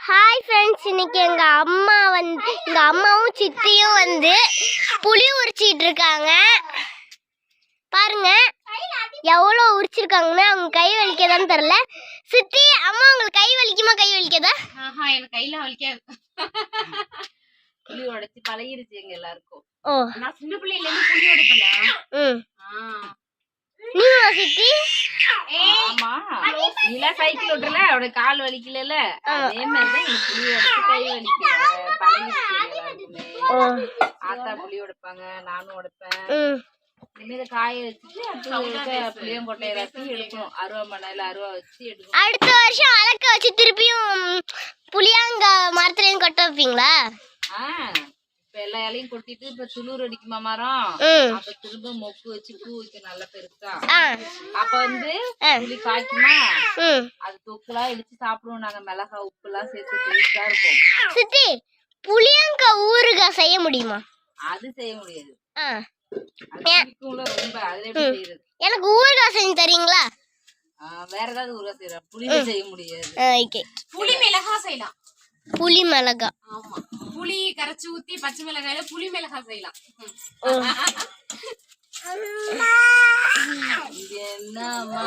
Hi friends இன்னைக்கு எங்க அம்மா வந்து எங்க அம்மாவும் சித்தியும் வந்து புளி உரிச்சிட்டு இருக்காங்க. பாருங்க எவ்வளோ உரிச்சிருக்காங்கன்னு அவங்க கை வலிக்கதான்னு தெரில சித்தி அம்மா உங்களுக்கு கை வலிக்குமா கை வலிக்கதா? ஆஹா எனக்கு கையில வலிக்காது. புளி உடைச்சு பழகிருச்சு எங்க எல்லாருக்கும். ஓ. நான் சின்ன பிள்ளையில இருந்து புளி உடைப்பல ம். ஆ. நீங்களா சித்தி? ஆமா. நீலாம் சைக்கிள் ஓட்டுல அவட கால் வலிக்கல அதே மாதிரிதான் எனக்கு புளி உடைச்சு கை. ஓ ஆத்தா புளி உடைப்பாங்க. நானும் உடைப்பேன். ம். இனிமே காய வச்சுட்டு அடுத்து புளியங்கொட்டை எல்லாத்தையும் எடுக்கணும். அருவா மண்ணில அருவா வச்சு எடுக்கணும். அடுத்த வருஷம் அலக்க வச்சு திருப்பியும் புளியாங்க மரத்துலயும் கொட்ட வைப்பீங்களா? ஆ. இப்ப எல்லா இலையும் கொட்டிட்டு இப்ப துளுர் அடிக்குமா மரம்? அப்ப திரும்ப மொக்கு வச்சு பூ வைக்க நல்லா பெருசா. அப்ப வந்து. புளி காய்க்குமா? அது தொக்குலாம் இடிச்சு சாப்பிடுவோம் நாங்க. மிளகா உப்பு எல்லாம் சேர்த்து டேஸ்டா இருக்கும். சித்தி புளியங்க ஊறுகாய் செய்ய முடியுமா? அது செய்ய முடியாது. எனக்கு ஊறுகாய் செஞ்சு தரீங்களா? வேற ஏதாவது ஊற செய்யறோம் புளியில செய்ய முடியாது. புளி மிளகா செய்யலாம். புளி மிளகா ஆமா. புளி கரைச்சு ஊத்தி பச்சை மிளகாயில புளி மிளகா செய்யலாம். என்னம்மா?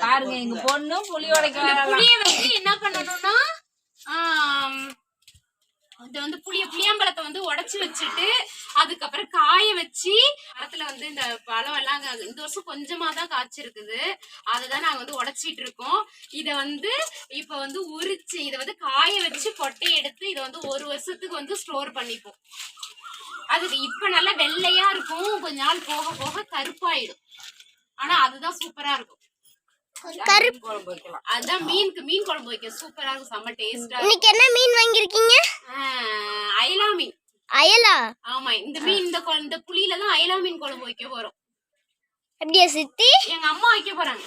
பாருங்க எங்க பொண்ணு புளி உடைக்க வரலாம். புளிய வந்து என்ன பண்ணணும்னா இது வந்து புளிய புளியம்பழத்தை வந்து உடச்சி வச்சுட்டு அதுக்கப்புறம் காய வச்சு மரத்துல வந்து இந்த பழம் எல்லாம் இந்த வருஷம் கொஞ்சமா தான் காய்ச்சிருக்குது. அதுதான் நாங்க வந்து உடச்சிட்டு இருக்கோம். இத வந்து இப்ப வந்து உரிச்சு இத வந்து காய வச்சு கொட்டை எடுத்து இதை வந்து ஒரு வருஷத்துக்கு வந்து ஸ்டோர் பண்ணிப்போம். அதுக்கு இப்ப நல்லா வெள்ளையா இருக்கும். கொஞ்ச நாள் போக போக கருப்பாயிடும். ஆனா அதுதான் சூப்பரா இருக்கும். கருப்பு குழம்பு வைக்கலாம். அதுதான் மீனுக்கு மீன் குழம்பு வைக்க சூப்பரா இருக்கும். செம்ம டேஸ்டா இன்னைக்கு என்ன மீன் வாங்கியிருக்கீங்க? அயலா மீன். அயலா? ஆமா இந்த மீன் இந்த இந்த புளியில தான் அயலா மீன் குழம்பு வைக்க போறோம். அப்படியா சித்தி? எங்க அம்மா வைக்க போறாங்க.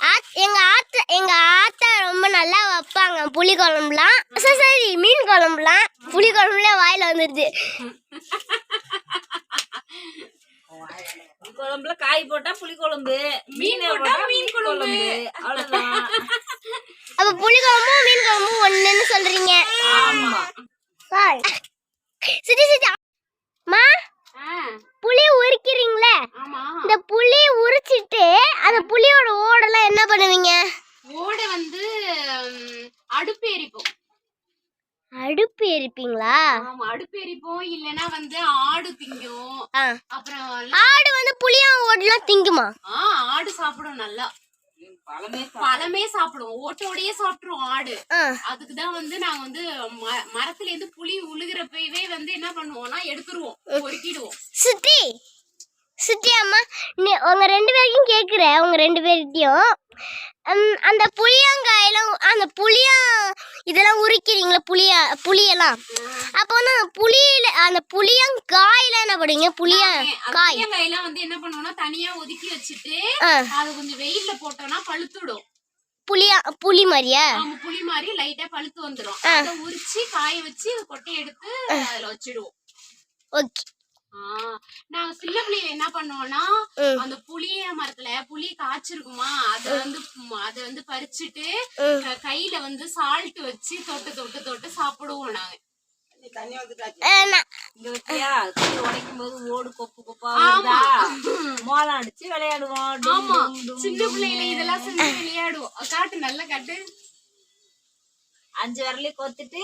ஆத்- எங்க ஆத்தா எங்க ஆத்தா ரொம்ப நல்லா வைப்பாங்க. புளி குழம்புலாம். சரி சரி மீன் குழம்புலாம். புளி குழம்புல வாயில வந்துருது. குழம்புல காய் போட்டா புளி குழம்பு மீன் போட்டா மீன் குழம்பு. அவ்வளவுதான். அப்ப புளி குழம்பும் மீன் குழம்பும் ஒண்ணுன்னு சொல்றீங்க. ஆமா. சித்தி சித்தி. மா ஆ, புளி உரிக்கிறீங்களே ஆமா இந்த புளி உரிச்சிட்டு அந்த புளியோட ஓடெல்லாம் என்ன பண்ணுவீங்க ஓடை வந்து ம், அடுப்பு எரிப்போம் அடுப்பு எரிப்பீங்களா? ஆமா அடுப்பு எரிப்போம் இல்லனா வந்து ஆடு திங்கும். அப்புறம் ஆடு வந்து புளியா ஓடெல்லாம் திங்குமா? ஆ ஆடு சாப்பிடும் நல்லா. பழமே சாப்பிடும். ஓட்டோடயே சாப்பிட்டுரும் ஆடு. ஆ. அதுக்கு தான் வந்து நாங்க வந்து மரத்துல இருந்து புளி உழுகிறப்பவே வந்து என்ன பண்ணுவோம்னா எடுத்துருவோம் பொறுக்கிடுவோம். சித்தி சித்தி அம்மா உங்க ரெண்டு பேருக்கும் கேக்குறேன் உங்க ரெண்டு பேர்கிட்டயும். அந்த புளியங்காயெல்லாம் அந்த புளியா இதெல்லாம் உரிக்கிறீங்களா புளியா புளியெல்லாம்? அப்போ வந்து புளியில அந்த புளியங்காயில என்ன பண்ணுவீங்க புளியா காய். புளியங்காயெல்லாம் வந்து என்ன பண்ணுவோம்னா தனியா ஒதுக்கி வச்சுட்டு அது கொஞ்சம் வெயில்ல போட்டோம்னா பழுத்துடும். புளியா புளி மாதிரியா? புளி மாதிரி லைட்டா பழுத்து வந்துடும் அதை உரிச்சு காய வச்சு கொட்டை எடுத்து அதுல வச்சிடுவோம். ஓகே. நாங்க சின்ன பிள்ளைங்க என்ன பண்ணுவோம்னா. அந்த புளிய மரத்துல புளி காய்ச்சிருக்குமா அத வந்து அத வந்து பறிச்சுட்டு கையில வந்து சால்ட் வச்சு தொட்டு தொட்டு தொட்டு சாப்பிடுவோம் நாங்க. நான்- விளையாடுவோம். சின்ன. பிள்ளைங்க இதெல்லாம் செஞ்சு விளையாடுவோம். காட்டு நல்ல காட்டு. அஞ்சு விரலையும் கொத்துட்டு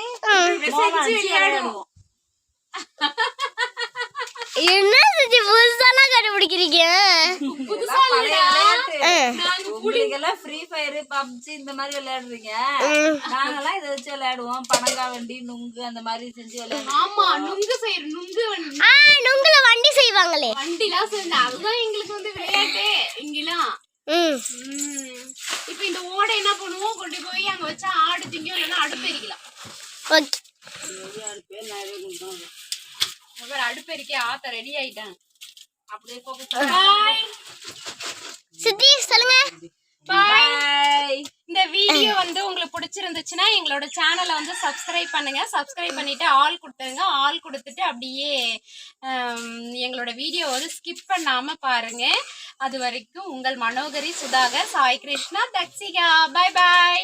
செஞ்சு மோளம் அடிச்சு விளையாடுவோம் விளையாடுவோம் என்ன சித்தி புதுசாலாம் கண்டுபிடிக்கிறீங்க எல்லாம் ஃப்ரீ ஃபயர் பப்ஜி இந்த மாதிரி விளையாடுறீங்க. நாங்கெல்லாம் இதை வச்சு விளையாடுவோம். பனங்கா வண்டி நுங்கு அந்த மாதிரி செஞ்சு விளையாடுவோம். ஆமா நுங்கு செய்யற நுங்கு வண்டி. ஆ நுங்குல வண்டி செய்வாங்களே. வண்டிலாம் செஞ்சு அதுதான் எங்களுக்கு வந்து விளையாட்டே. இங்கெல்லாம். இப்ப இந்த ஓடை என்ன பண்ணுவோம்? கொண்டு போய் அங்க வச்சா ஆடு திங்கும் இல்லைன்னா அடுப்பு எரிக்கலாம். ஓகே. ஆத்த ரெடி ஆயிட்டாங்க. சித்தி சொல்லுங்க. பாய். இந்த வீடியோ வந்து உங்களுக்கு பிடிச்சிருந்துச்சுன்னா எங்களோட சேனலை வந்து சப்ஸ்கிரைப் பண்ணுங்க. சப்ஸ்கிரைப் பண்ணிட்டு ஆல் கொடுத்துருங்க. ஆல் கொடுத்துட்டு அப்படியே எங்களோட வீடியோ வந்து ஸ்கிப் பண்ணாம பாருங்க. அது வரைக்கும் உங்கள் மனோகரி சுதாகர் சாய் கிருஷ்ணா தக்ஷிகா. Bye bye